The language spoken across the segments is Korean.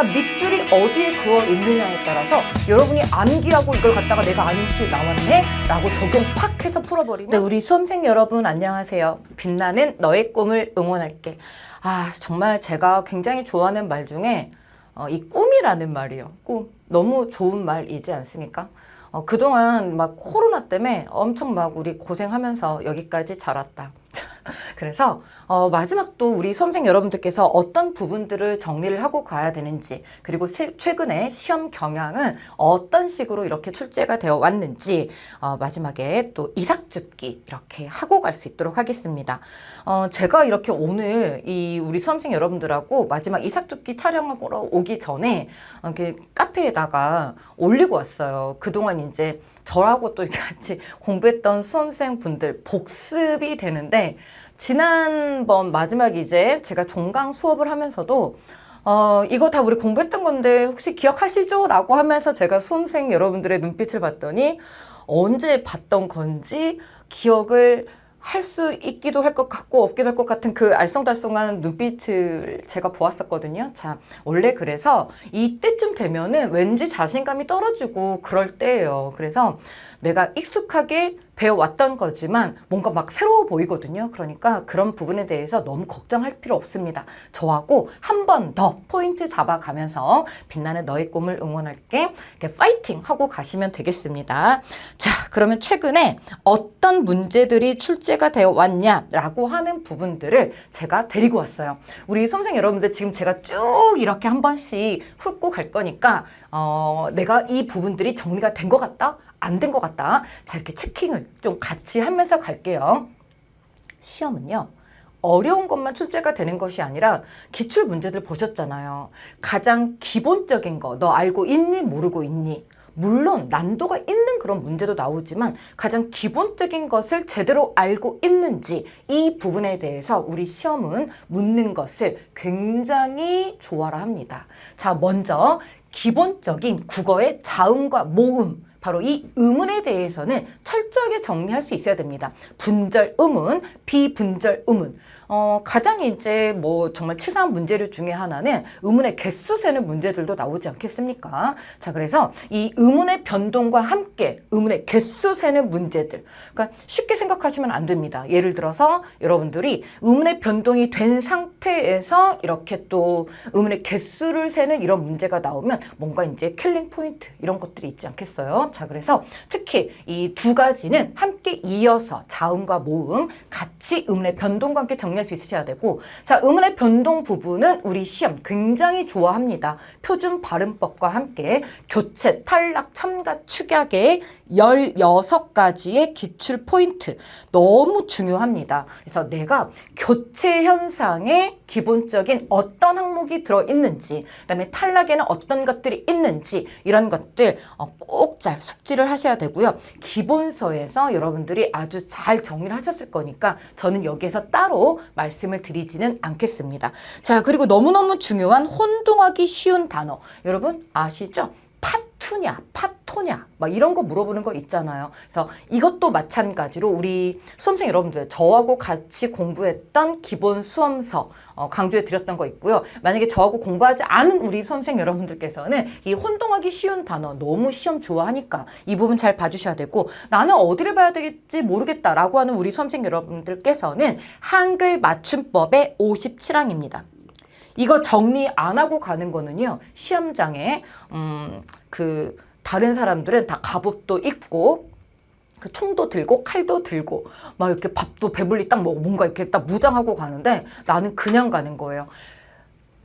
그러니까 밑줄이 어디에 그어 있느냐에 따라서 여러분이 암기하고 이걸 갖다가 내가 아는 시 나왔네? 라고 적용 팍 해서 풀어버리면 네, 우리 수험생 여러분 안녕하세요. 빛나는 너의 꿈을 응원할게. 아, 정말 제가 굉장히 좋아하는 말 중에 어, 이 꿈이라는 말이요. 꿈. 너무 좋은 말이지 않습니까? 어, 그동안 막 코로나 때문에 엄청 막 우리 고생하면서 여기까지 자랐다. 그래서 어, 마지막도 우리 수험생 여러분들께서 어떤 부분들을 정리를 하고 가야 되는지 그리고 세- 최근에 시험 경향은 어떤 식으로 이렇게 출제가 되어 왔는지 어, 마지막에 또 이삭줍기 이렇게 하고 갈 수 있도록 하겠습니다. 어, 제가 이렇게 오늘 이 우리 수험생 여러분들하고 마지막 이삭줍기 촬영하러 오기 전에 어, 이렇게 카페에다가 올리고 왔어요. 그동안 이제 저하고 또 이렇게 같이 공부했던 수험생 분들 복습이 되는데 지난번 마지막 이제 제가 종강 수업을 하면서도 어, 이거 다 우리 공부했던 건데 혹시 기억하시죠? 라고 하면서 제가 수험생 여러분들의 눈빛을 봤더니 언제 봤던 건지 기억을 할 수 있기도 할 것 같고 없기도 할 것 같은 그 알쏭달쏭한 눈빛을 제가 보았었거든요. 자, 원래 그래서 이때쯤 되면은 왠지 자신감이 떨어지고 그럴 때예요. 그래서 내가 익숙하게 배워왔던 거지만 뭔가 막 새로워 보이거든요. 그러니까 그런 부분에 대해서 너무 걱정할 필요 없습니다. 저하고 한 번 더 포인트 잡아가면서 빛나는 너의 꿈을 응원할게. 이렇게 파이팅 하고 가시면 되겠습니다. 자, 그러면 최근에 어떤 문제들이 출제가 되어 왔냐라고 하는 부분들을 제가 데리고 왔어요. 우리 수험생 여러분들 지금 제가 쭉 이렇게 한 번씩 훑고 갈 거니까 어, 내가 이 부분들이 정리가 된 것 같다? 안 된 것 같다? 자, 이렇게 체킹을 좀 같이 하면서 갈게요. 시험은요. 어려운 것만 출제가 되는 것이 아니라 기출 문제들 보셨잖아요. 가장 기본적인 거 너 알고 있니 모르고 있니? 물론 난도가 있는 그런 문제도 나오지만 가장 기본적인 것을 제대로 알고 있는지 이 부분에 대해서 우리 시험은 묻는 것을 굉장히 좋아라 합니다. 자, 먼저 기본적인 국어의 자음과 모음 바로 이 음운에 대해서는 철저하게 정리할 수 있어야 됩니다. 분절 음운, 비분절 음운. 어, 가장 이제 뭐 정말 치사한 문제류 중에 하나는 음운의 개수 세는 문제들도 나오지 않겠습니까? 자, 그래서 이 음운의 변동과 함께 음운의 개수 세는 문제들. 그러니까 쉽게 생각하시면 안 됩니다. 예를 들어서 여러분들이 음운의 변동이 된 상태에서 이렇게 또 음운의 개수를 세는 이런 문제가 나오면 뭔가 이제 킬링 포인트 이런 것들이 있지 않겠어요? 자, 그래서 특히 이 두 가지는 함께 이어서 자음과 모음 같이 음운의 변동과 함께 정리할 수 있으셔야 되고 자, 음운의 변동 부분은 우리 시험 굉장히 좋아합니다. 표준 발음법과 함께 교체, 탈락, 첨가, 축약의 16가지의 기출 포인트 너무 중요합니다. 그래서 내가 교체 현상에 기본적인 어떤 항목이 들어있는지 그다음에 탈락에는 어떤 것들이 있는지 이런 것들 어, 꼭잘 숙지를 하셔야 되고요. 기본서에서 여러분들이 아주 잘 정리를 하셨을 거니까 저는 여기에서 따로 말씀을 드리지는 않겠습니다. 자 그리고 너무너무 중요한 혼동하기 쉬운 단어 여러분 아시죠? 파투냐, 파토냐, 막 이런 거 물어보는 거 있잖아요. 그래서 이것도 마찬가지로 우리 수험생 여러분들, 저하고 같이 공부했던 기본 수험서 어, 강조해 드렸던 거 있고요. 만약에 저하고 공부하지 않은 우리 수험생 여러분들께서는 이 혼동하기 쉬운 단어 너무 시험 좋아하니까 이 부분 잘 봐주셔야 되고 나는 어디를 봐야 되겠지 모르겠다라고 하는 우리 수험생 여러분들께서는 한글 맞춤법의 57항입니다. 이거 정리 안 하고 가는 거는요 시험장에 음 그 다른 사람들은 다 갑옷도 입고 그 총도 들고 칼도 들고 막 이렇게 밥도 배불리 딱 먹고 뭔가 이렇게 딱 무장하고 가는데 나는 그냥 가는 거예요.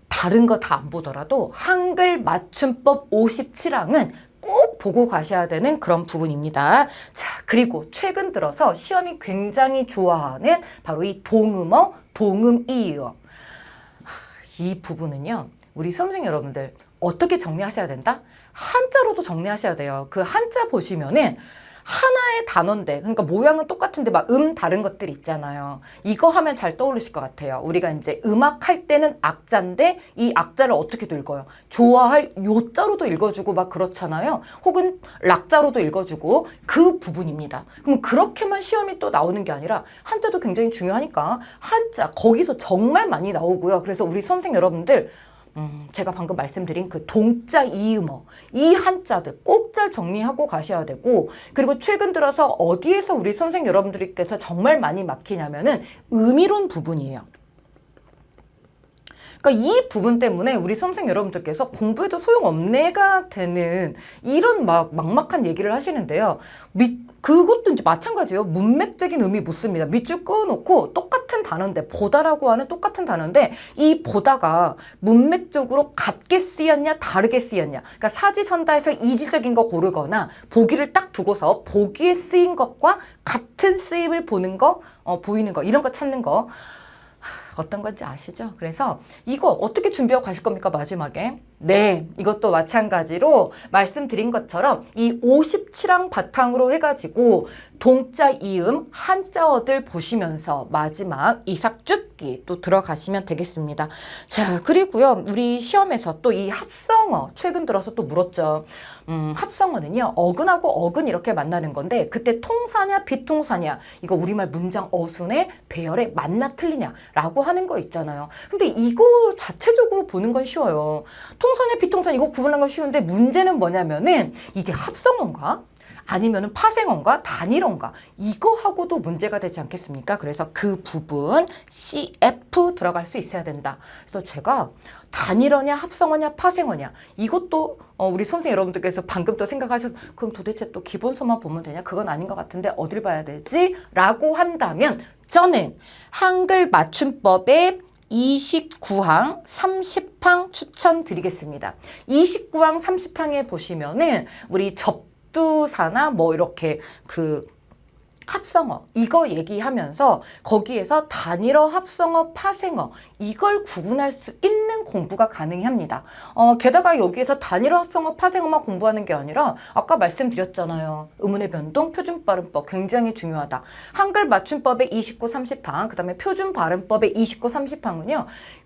다른 거 다 안 보더라도 한글 맞춤법 57항은 꼭 보고 가셔야 되는 그런 부분입니다. 자, 그리고 최근 들어서 시험이 굉장히 좋아하는 바로 이 동음어, 동음이의어. 이 부분은요, 우리 수험생 여러분들 어떻게 정리하셔야 된다? 한자로도 정리하셔야 돼요. 그 한자 보시면은 하나의 단어인데, 그러니까 모양은 똑같은데 막 음 다른 것들 있잖아요. 이거 하면 잘 떠오르실 것 같아요. 우리가 이제 음악 할 때는 악자인데 이 악자를 어떻게 읽어요? 좋아할 요자로도 읽어주고 막 그렇잖아요. 혹은 락자로도 읽어주고 그 부분입니다. 그럼 그렇게만 시험이 또 나오는 게 아니라 한자도 굉장히 중요하니까 한자 거기서 정말 많이 나오고요. 그래서 우리 수험생 여러분들 음, 제가 방금 말씀드린 그 동자 이음어 이 한자들 꼭 잘 정리하고 가셔야 되고 그리고 최근 들어서 어디에서 우리 선생 여러분들께서 정말 많이 막히냐면은 음이론 부분이에요. 그러니까 이 부분 때문에 우리 수험생 여러분들께서 공부해도 소용없네가 되는 이런 막 막막한 얘기를 하시는데요. 밑, 그것도 이제 마찬가지예요. 문맥적인 의미 묻습니다. 밑줄 그어놓고 똑같은 단어인데 보다라고 하는 똑같은 단어인데 이 보다가 문맥적으로 같게 쓰였냐 다르게 쓰였냐. 그러니까 사지선다에서 이질적인 거 고르거나 보기를 딱 두고서 보기에 쓰인 것과 같은 쓰임을 보는 거, 어, 보이는 거 이런 거 찾는 거. 어떤 건지 아시죠? 그래서 이거 어떻게 준비하고 가실 겁니까? 마지막에. 네, 이것도 마찬가지로 말씀드린 것처럼 이 57항 바탕으로 해가지고 동자 이음 한자어들 보시면서 마지막 이삭죽기 또 들어가시면 되겠습니다. 자, 그리고요. 우리 시험에서 또 이 합성어 최근 들어서 또 물었죠. 음, 합성어는요. 어근하고 어근 이렇게 만나는 건데 그때 통사냐 비통사냐 이거 우리말 문장 어순의 배열에 맞나 틀리냐라고 하는 거 있잖아요. 근데 이거 자체적으로 보는 건 쉬워요. 통사냐 비통사냐 이거 구분하는 건 쉬운데 문제는 뭐냐면은 이게 합성어인가? 아니면은 파생어인가 단일어인가 이거하고도 문제가 되지 않겠습니까? 그래서 그 부분 CF 들어갈 수 있어야 된다. 그래서 제가 단일어냐 합성어냐 파생어냐 이것도 어, 우리 선생 여러분들께서 방금 또 생각하셔서 그럼 도대체 또 기본서만 보면 되냐? 그건 아닌 것 같은데 어딜 봐야 되지? 라고 한다면 저는 한글 맞춤법의 29항, 30항 추천드리겠습니다. 29항, 30항에 보시면은 우리 접두사나 뭐 이렇게 그 합성어 이거 얘기하면서 거기에서 단일어, 합성어, 파생어 이걸 구분할 수 있는 공부가 가능합니다. 어, 게다가 여기에서 단일어, 합성어, 파생어만 공부하는 게 아니라 아까 말씀드렸잖아요. 의문의 변동, 표준 발음법 굉장히 중요하다. 한글 맞춤법의 29, 30항, 그 다음에 표준 발음법의 29, 30항은요.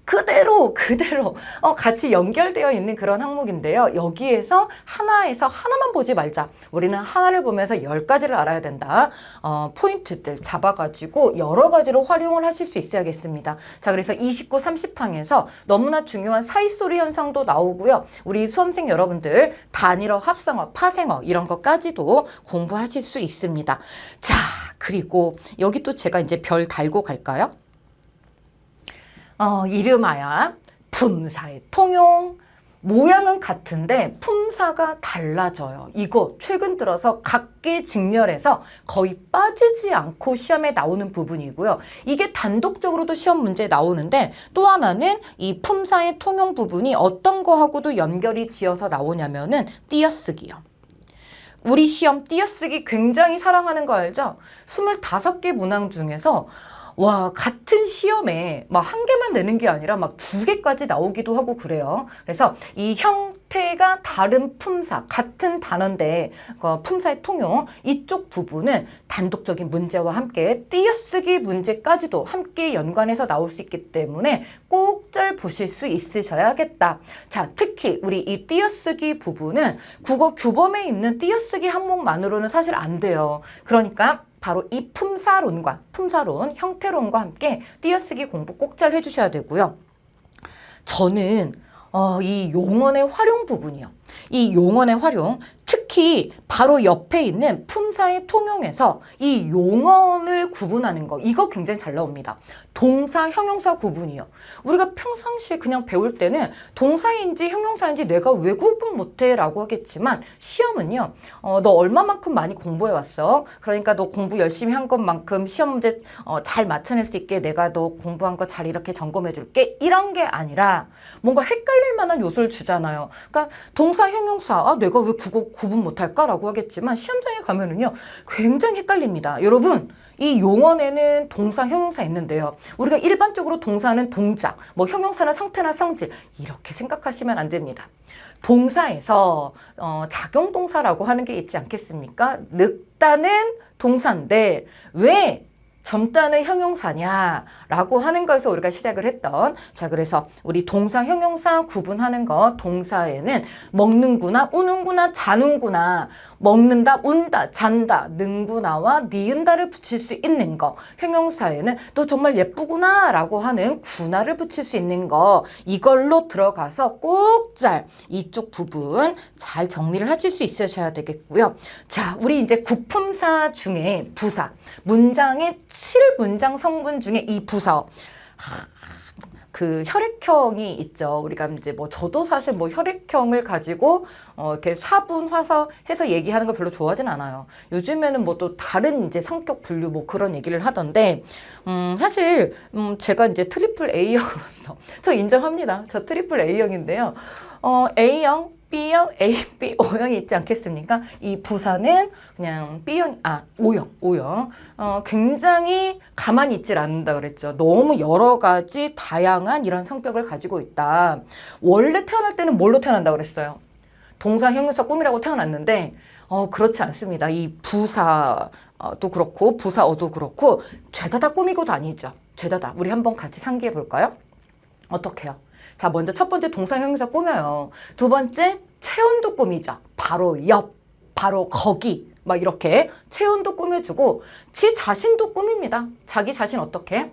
그대로 그대로 어, 같이 연결되어 있는 그런 항목인데요. 여기에서 하나에서 하나만 보지 말자. 우리는 하나를 보면서 열 가지를 알아야 된다. 어, 포인트들 잡아가지고 여러 가지로 활용을 하실 수 있어야겠습니다. 자, 그래서 29, 30항에서 너무나 중요한 사이소리 현상도 나오고요. 우리 수험생 여러분들 단일어, 합성어, 파생어 이런 것까지도 공부하실 수 있습니다. 자, 그리고 여기 또 제가 이제 별 달고 갈까요? 어, 이름하야 품사의 통용 모양은 같은데 품사가 달라져요. 이거 최근 들어서 각계 직렬에서 거의 빠지지 않고 시험에 나오는 부분이고요. 이게 단독적으로도 시험 문제에 나오는데 또 하나는 이 품사의 통용 부분이 어떤 거하고도 연결이 지어서 나오냐면은 띄어쓰기요. 우리 시험 띄어쓰기 굉장히 사랑하는 거 알죠? 25개 문항 중에서 와, 같은 시험에 막 한 개만 내는 게 아니라 막 두 개까지 나오기도 하고 그래요. 그래서 이 형태가 다른 품사, 같은 단어인데 그 품사의 통용 이쪽 부분은 단독적인 문제와 함께 띄어쓰기 문제까지도 함께 연관해서 나올 수 있기 때문에 꼭 잘 보실 수 있으셔야겠다. 자, 특히 우리 이 띄어쓰기 부분은 국어 규범에 있는 띄어쓰기 항목만으로는 사실 안 돼요. 그러니까 바로 이 품사론과 품사론, 형태론과 함께 띄어쓰기 공부 꼭 잘 해주셔야 되고요. 저는 어, 이 용언의 활용 부분이요. 이 용언의 활용, 특 히 바로 옆에 있는 품사의 통용에서 이 용언을 구분하는 거, 이거 굉장히 잘 나옵니다. 동사, 형용사 구분이요. 우리가 평상시에 그냥 배울 때는 동사인지 형용사인지 내가 왜 구분 못해? 라고 하겠지만 시험은요, 어, 너 얼마만큼 많이 공부해 왔어? 그러니까 너 공부 열심히 한 것만큼 시험 문제 어, 잘 맞춰낼 수 있게 내가 너 공부한 거 잘 이렇게 점검해 줄게. 이런 게 아니라 뭔가 헷갈릴 만한 요소를 주잖아요. 그러니까 동사, 형용사, 아, 내가 왜 국어 구분 못할까라고 하겠지만 시험장에 가면은요 굉장히 헷갈립니다. 여러분 이 용언에는 동사, 형용사 있는데요. 우리가 일반적으로 동사는 동작, 뭐 형용사는 상태나 성질 이렇게 생각하시면 안 됩니다. 동사에서 어, 작용동사라고 하는 게 있지 않겠습니까? 늙다는 동사인데 왜 젊다는 형용사냐라고 하는 거에서 우리가 시작을 했던 자 그래서 우리 동사 형용사 구분하는 거 동사에는 먹는구나 우는구나 자는구나 먹는다 운다 잔다 능구나와 니은다를 붙일 수 있는 거. 형용사에는 또 정말 예쁘구나라고 하는 구나를 붙일 수 있는 거. 이걸로 들어가서 꼭 잘 이쪽 부분 잘 정리를 하실 수 있으셔야 되겠고요. 자, 우리 이제 구품사 중에 부사. 문장의 7문장 성분 중에 이 부사 하, 그 혈액형이 있죠. 우리가 이제 뭐 저도 사실 뭐 혈액형을 가지고 어 이렇게 사분 화서 해서 얘기하는 걸 별로 좋아하진 않아요. 요즘에는 뭐 또 다른 이제 성격 분류 뭐 그런 얘기를 하던데 음 사실 음 제가 이제 트리플 A형으로서 저 인정합니다. 저 트리플 A형인데요. 어 A형 B형, A, B, O형이 있지 않겠습니까? 이 부사는 그냥 B형, 아, O형, O형. 어, 굉장히 가만히 있질 않는다 그랬죠. 너무 여러 가지 다양한 이런 성격을 가지고 있다. 원래 태어날 때는 뭘로 태어난다 그랬어요? 동사, 형용사, 꿈이라고 태어났는데, 어, 그렇지 않습니다. 이 부사도 그렇고, 부사어도 그렇고, 죄다 다 꿈이고 다니죠. 죄다 다. 우리 한번 같이 상기해 볼까요? 어떻게요? 자, 먼저 첫 번째 동사 형용사 꾸며요. 두 번째 체온도 꾸미죠. 바로 옆, 바로 거기. 막 이렇게 체온도 꾸며주고 지 자신도 꾸밉니다. 자기 자신 어떻게?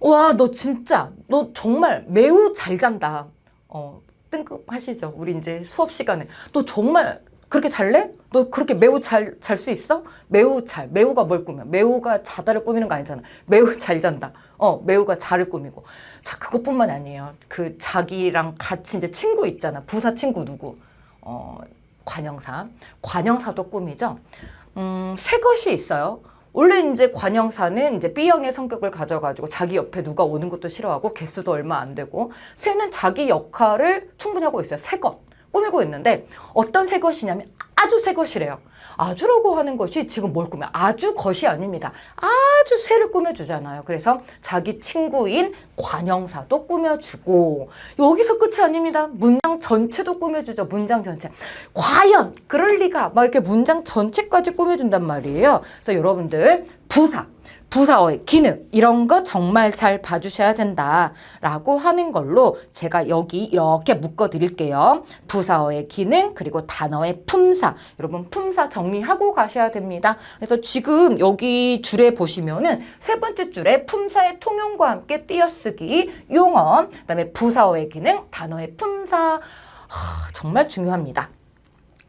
와, 너 진짜 너 정말 매우 잘 잔다. 어, 뜬금 하시죠. 우리 이제 수업 시간에 너 정말 그렇게 잘래? 너 그렇게 매우 잘 잘 수 있어? 매우 잘. 매우가 뭘 꾸며? 매우가 자다를 꾸미는 거 아니잖아. 매우 잘 잔다. 어, 매우가 자를 꾸미고. 자, 그것뿐만 아니에요. 그 자기랑 같이 이제 친구 있잖아. 부사 친구 누구? 어, 관형사. 관형사도 꾸미죠. 음, 새 것이 있어요. 원래 이제 관형사는 이제 B형의 성격을 가져가지고 자기 옆에 누가 오는 것도 싫어하고 개수도 얼마 안 되고 새는 자기 역할을 충분히 하고 있어요. 새 것. 꾸미고 있는데 어떤 새 것이냐면 아주 새 것이래요. 아주라고 하는 것이 지금 뭘 꾸며? 아주 것이 아닙니다. 아주 새를 꾸며주잖아요. 그래서 자기 친구인 관형사도 꾸며주고 여기서 끝이 아닙니다. 문장 전체도 꾸며주죠. 문장 전체. 과연 그럴 리가 막 이렇게 문장 전체까지 꾸며준단 말이에요. 그래서 여러분들 부사 부사어의 기능 이런 거 정말 잘 봐주셔야 된다라고 하는 걸로 제가 여기 이렇게 묶어 드릴게요. 부사어의 기능 그리고 단어의 품사 여러분 품사 정리하고 가셔야 됩니다. 그래서 지금 여기 줄에 보시면은 세 번째 줄에 품사의 통용과 함께 띄어쓰기 용어 그다음에 부사어의 기능 단어의 품사 하, 정말 중요합니다.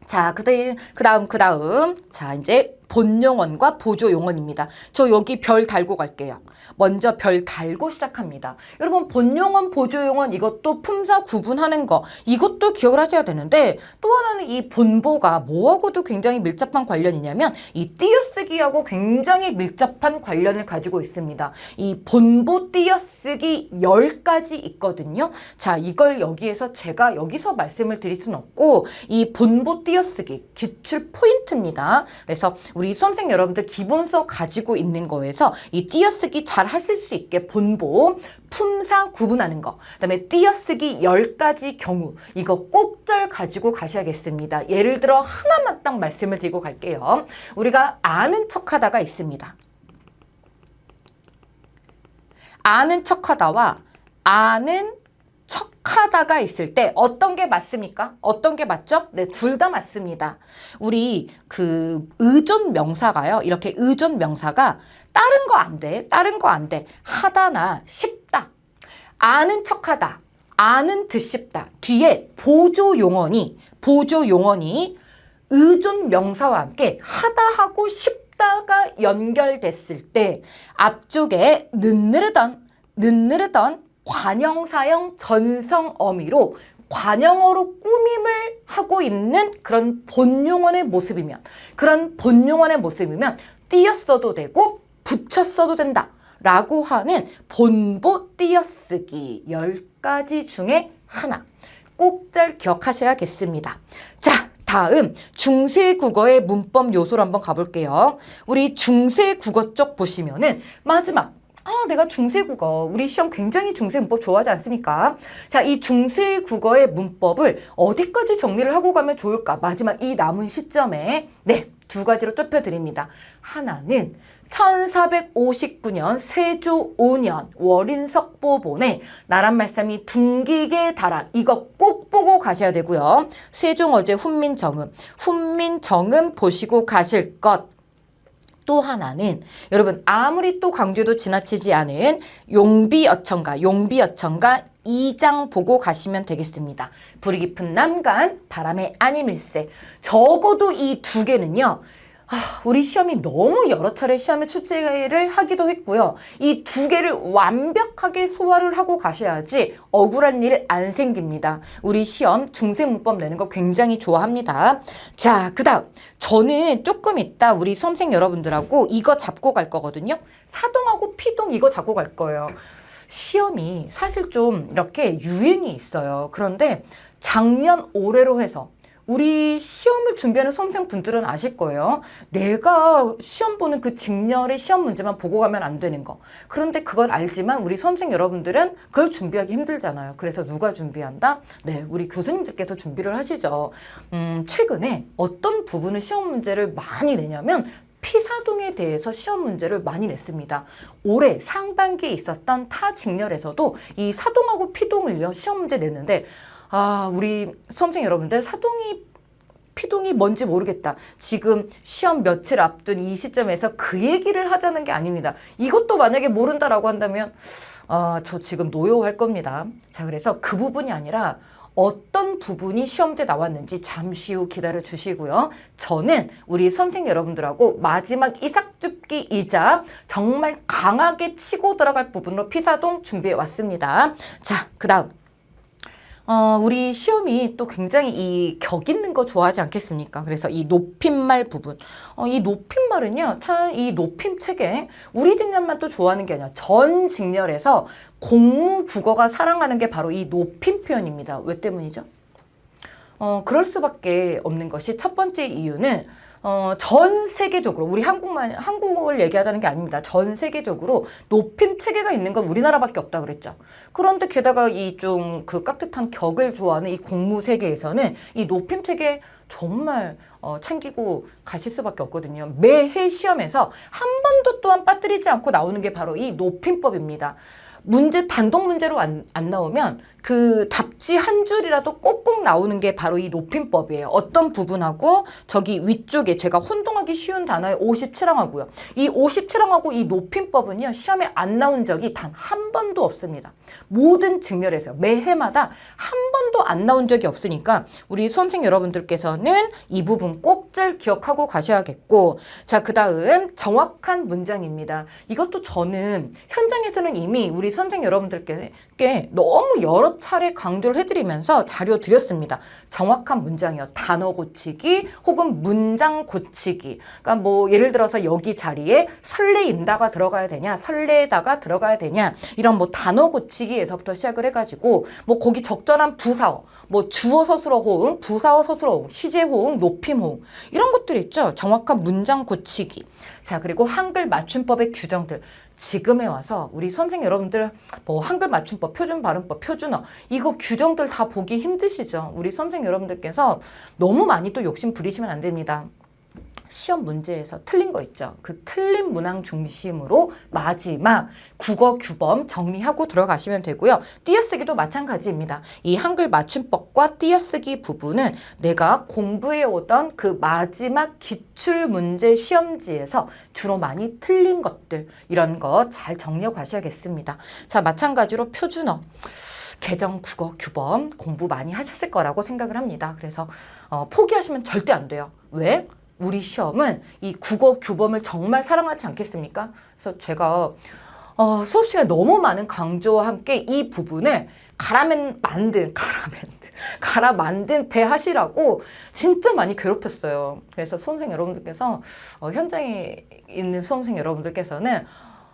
자, 그다음 그다음 그다음 자, 이제 본용어과 보조용어입니다. 저 여기 별 달고 갈게요. 먼저 별 달고 시작합니다. 여러분 본용어, 보조용어 이것도 품사 구분하는 거 이것도 기억을 하셔야 되는데 또 하나는 이 본보가 뭐하고도 굉장히 밀접한 관련이냐면 이 띄어쓰기하고 굉장히 밀접한 관련을 가지고 있습니다. 이 본보 띄어쓰기 10가지 있거든요. 자, 이걸 여기에서 제가 여기서 말씀을 드릴 수는 없고 이 본보 띄어쓰기 기출 포인트입니다. 그래서 우리 수험생 여러분들 기본서 가지고 있는 거에서 이 띄어쓰기 잘 하실 수 있게 본보, 품사 구분하는 거, 그다음에 띄어쓰기 10가지 경우 이거 꼭잘 가지고 가셔야겠습니다. 예를 들어 하나만 딱 말씀을 드리고 갈게요. 우리가 아는 척하다가 있습니다. 아는 척하다와 아는 척하다가 있을 때 어떤 게 맞습니까? 어떤 게 맞죠? 네, 둘 다 맞습니다. 우리 그 의존 명사가요. 이렇게 의존 명사가 다른 거 안 돼. 다른 거 안 돼. 하다나 쉽다. 아는 척하다. 아는 듯 싶다. 뒤에 보조 용언이 보조 용언이 의존 명사와 함께 하다하고 싶다가 연결됐을 때 앞쪽에 느느르던 느느르던 관형사형 전성 어미로 관형어로 꾸밈을 하고 있는 그런 본용어의 모습이면 그런 본용어의 모습이면 띄었어도 되고 붙였어도 된다 라고 하는 본보 띄어쓰기 10가지 중에 하나 꼭 잘 기억하셔야겠습니다. 자, 다음 중세 국어의 문법 요소로 한번 가볼게요. 우리 중세 국어 쪽 보시면은 마지막 아, 내가 중세 국어. 우리 시험 굉장히 중세 문법 좋아하지 않습니까? 자, 이 중세 국어의 문법을 어디까지 정리를 하고 가면 좋을까? 마지막 이 남은 시점에 네, 두 가지로 좁혀드립니다. 하나는 1459년 세조 5년 월인석보본에 나란 말씀이 둥기게 달아 이거 꼭 보고 가셔야 되고요. 세종어제 훈민정음 훈민정음 보시고 가실 것. 또 하나는 여러분 아무리 또 강조도 지나치지 않은 용비어천가 용비어천가 2장 보고 가시면 되겠습니다. 불이 깊은 남간 바람의 아님일세 적어도 이 두 개는요. 아, 우리 시험이 너무 여러 차례 시험에 출제를 하기도 했고요. 이 두 개를 완벽하게 소화를 하고 가셔야지 억울한 일 안 생깁니다. 우리 시험 중세 문법 내는 거 굉장히 좋아합니다. 자, 그 다음. 저는 조금 있다 우리 수험생 여러분들하고 이거 잡고 갈 거거든요. 사동하고 피동 이거 잡고 갈 거예요. 시험이 사실 좀 이렇게 유행이 있어요. 그런데 작년 올해로 해서 우리 시험을 준비하는 수험생 분들은 아실 거예요. 내가 시험 보는 그 직렬의 시험 문제만 보고 가면 안 되는 거. 그런데 그걸 알지만 우리 수험생 여러분들은 그걸 준비하기 힘들잖아요. 그래서 누가 준비한다? 네, 우리 교수님들께서 준비를 하시죠. 음, 최근에 어떤 부분을 시험 문제를 많이 내냐면 피사동에 대해서 시험 문제를 많이 냈습니다. 올해 상반기에 있었던 타 직렬에서도 이 사동하고 피동을요 시험 문제 냈는데 아 우리 수험생 여러분들 사동이 피동이 뭔지 모르겠다. 지금 시험 며칠 앞둔 이 시점에서 그 얘기를 하자는 게 아닙니다. 이것도 만약에 모른다라고 한다면 아, 저 지금 노여할 겁니다. 자, 그래서 그 부분이 아니라 어떤 부분이 시험제 나왔는지 잠시 후 기다려 주시고요. 저는 우리 선생 여러분들하고 마지막 이삭줍기이자 정말 강하게 치고 들어갈 부분으로 피사동 준비해 왔습니다. 자, 그 다음. 어, 우리 시험이 또 굉장히 이 격 있는 거 좋아하지 않겠습니까? 그래서 이 높임말 부분. 어, 이 높임말은요, 참 이 높임 체계, 우리 직렬만 또 좋아하는 게 아니라 전 직렬에서 공무 국어가 사랑하는 게 바로 이 높임 표현입니다. 왜 때문이죠? 어, 그럴 수밖에 없는 것이 첫 번째 이유는 어, 전 세계적으로 우리 한국만 한국을 얘기하자는 게 아닙니다. 전 세계적으로 높임 체계가 있는 건 우리나라밖에 없다 그랬죠. 그런데 게다가 이 좀 그 깍듯한 격을 좋아하는 이 공무 세계에서는 이 높임 체계 정말 어, 챙기고 가실 수밖에 없거든요. 매해 시험에서 한 번도 또한 빠뜨리지 않고 나오는 게 바로 이 높임법입니다. 문제 단독 문제로 안, 안 나오면 그 답지 한 줄이라도 꼭꼭 나오는 게 바로 이 높임법이에요. 어떤 부분하고 저기 위쪽에 제가 혼동하기 쉬운 단어의 57항하고요. 이 57항하고 이 높임법은요. 시험에 안 나온 적이 단 한 번도 없습니다. 모든 직렬에서 매해마다 한 번도 안 나온 적이 없으니까 우리 수험생 여러분들께서는 이 부분 꼭잘 기억하고 가셔야겠고 자, 그다음 정확한 문장입니다. 이것도 저는 현장에서는 이미 우리 수험생 여러분들께 너무 여러 차례 강조를 해드리면서 자료 드렸습니다. 정확한 문장이요. 단어 고치기 혹은 문장 고치기. 그러니까 뭐 예를 들어서 여기 자리에 설레인다가 들어가야 되냐, 설레다가 들어가야 되냐 이런 뭐 단어 고치기에서부터 시작을 해가지고 뭐 거기 적절한 부사어, 뭐 주어 서술어 호응, 부사어 서술어 호응, 시제 호응, 높임 호응 이런 것들 있죠. 정확한 문장 고치기. 자 그리고 한글 맞춤법의 규정들. 지금에 와서 우리 선생 여러분들 뭐 한글 맞춤법, 표준 발음법, 표준어 이거 규정들 다 보기 힘드시죠? 우리 선생 여러분들께서 너무 많이 또 욕심 부리시면 안 됩니다. 시험 문제에서 틀린 거 있죠. 그 틀린 문항 중심으로 마지막 국어 규범 정리하고 들어가시면 되고요. 띄어쓰기도 마찬가지입니다. 이 한글 맞춤법과 띄어쓰기 부분은 내가 공부해 오던 그 마지막 기출 문제 시험지에서 주로 많이 틀린 것들 이런 거 잘 정리해 가셔야겠습니다. 자, 마찬가지로 표준어 개정 국어 규범 공부 많이 하셨을 거라고 생각을 합니다. 그래서 어, 포기하시면 절대 안 돼요. 왜? 우리 시험은 이 국어 규범을 정말 사랑하지 않겠습니까? 그래서 제가 어, 수업 시간에 너무 많은 강조와 함께 이 부분을 가라맨 만든 가라맨 가라 만든 배 하시라고 진짜 많이 괴롭혔어요. 그래서 수험생 여러분들께서 어, 현장에 있는 수험생 여러분들께서는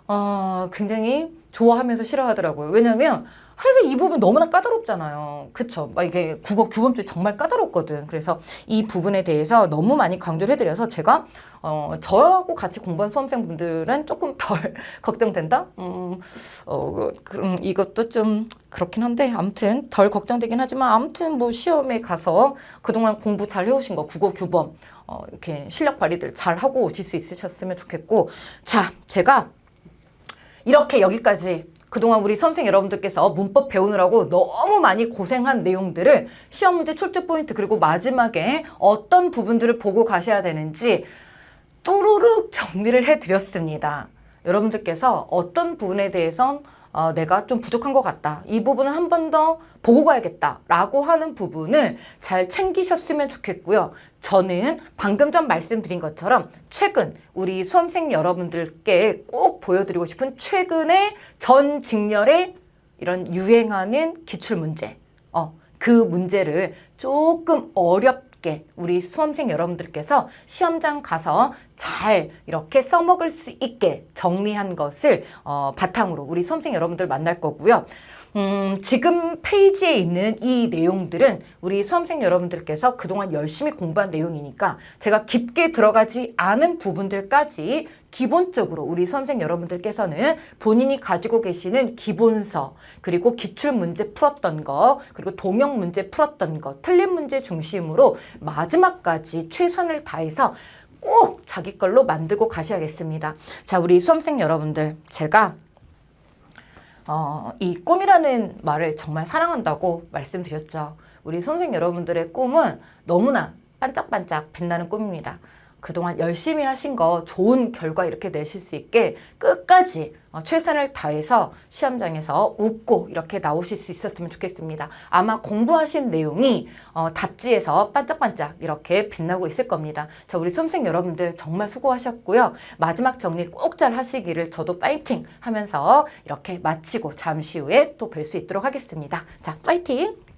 어, 굉장히 좋아하면서 싫어하더라고요. 왜냐면 사실 이 부분 너무나 까다롭잖아요. 그쵸? 막 이게 국어 규범들이 정말 까다롭거든. 그래서 이 부분에 대해서 너무 많이 강조를 해드려서 제가 어, 저하고 같이 공부한 수험생분들은 조금 덜 걱정된다? 음, 어, 그럼 이것도 좀 그렇긴 한데, 아무튼 덜 걱정되긴 하지만, 아무튼 뭐 시험에 가서 그동안 공부 잘 해오신 거, 국어 규범, 어, 이렇게 실력 발휘들 잘 하고 오실 수 있으셨으면 좋겠고, 자, 제가 이렇게 여기까지 그동안 우리 선생 여러분들께서 문법 배우느라고 너무 많이 고생한 내용들을 시험 문제 출제 포인트 그리고 마지막에 어떤 부분들을 보고 가셔야 되는지 뚜루룩 정리를 해드렸습니다. 여러분들께서 어떤 부분에 대해선 어, 내가 좀 부족한 것 같다. 이 부분은 한 번 더 보고 가야겠다. 라고 하는 부분을 잘 챙기셨으면 좋겠고요. 저는 방금 전 말씀드린 것처럼 최근 우리 수험생 여러분들께 꼭 보여드리고 싶은 최근의 전 직렬의 이런 유행하는 기출 문제. 어, 그 문제를 조금 어렵 게 우리 수험생 여러분들께서 시험장 가서 잘 이렇게 써먹을 수 있게 정리한 것을 어, 바탕으로 우리 수험생 여러분들 만날 거고요. 음, 지금 페이지에 있는 이 내용들은 우리 수험생 여러분들께서 그동안 열심히 공부한 내용이니까 제가 깊게 들어가지 않은 부분들까지 기본적으로 우리 수험생 여러분들께서는 본인이 가지고 계시는 기본서 그리고 기출 문제 풀었던 거 그리고 동영 문제 풀었던 거 틀린 문제 중심으로 마지막까지 최선을 다해서 꼭 자기 걸로 만들고 가셔야겠습니다. 자, 우리 수험생 여러분들 제가 어, 이 꿈이라는 말을 정말 사랑한다고 말씀드렸죠. 우리 선생 여러분들의 꿈은 너무나 반짝반짝 빛나는 꿈입니다. 그동안 열심히 하신 거 좋은 결과 이렇게 내실 수 있게 끝까지 어, 최선을 다해서 시험장에서 웃고 이렇게 나오실 수 있었으면 좋겠습니다. 아마 공부하신 내용이 어, 답지에서 반짝반짝 이렇게 빛나고 있을 겁니다. 자, 우리 수험생 여러분들 정말 수고하셨고요. 마지막 정리 꼭 잘 하시기를 저도 파이팅 하면서 이렇게 마치고 잠시 후에 또 뵐 수 있도록 하겠습니다. 자, 파이팅!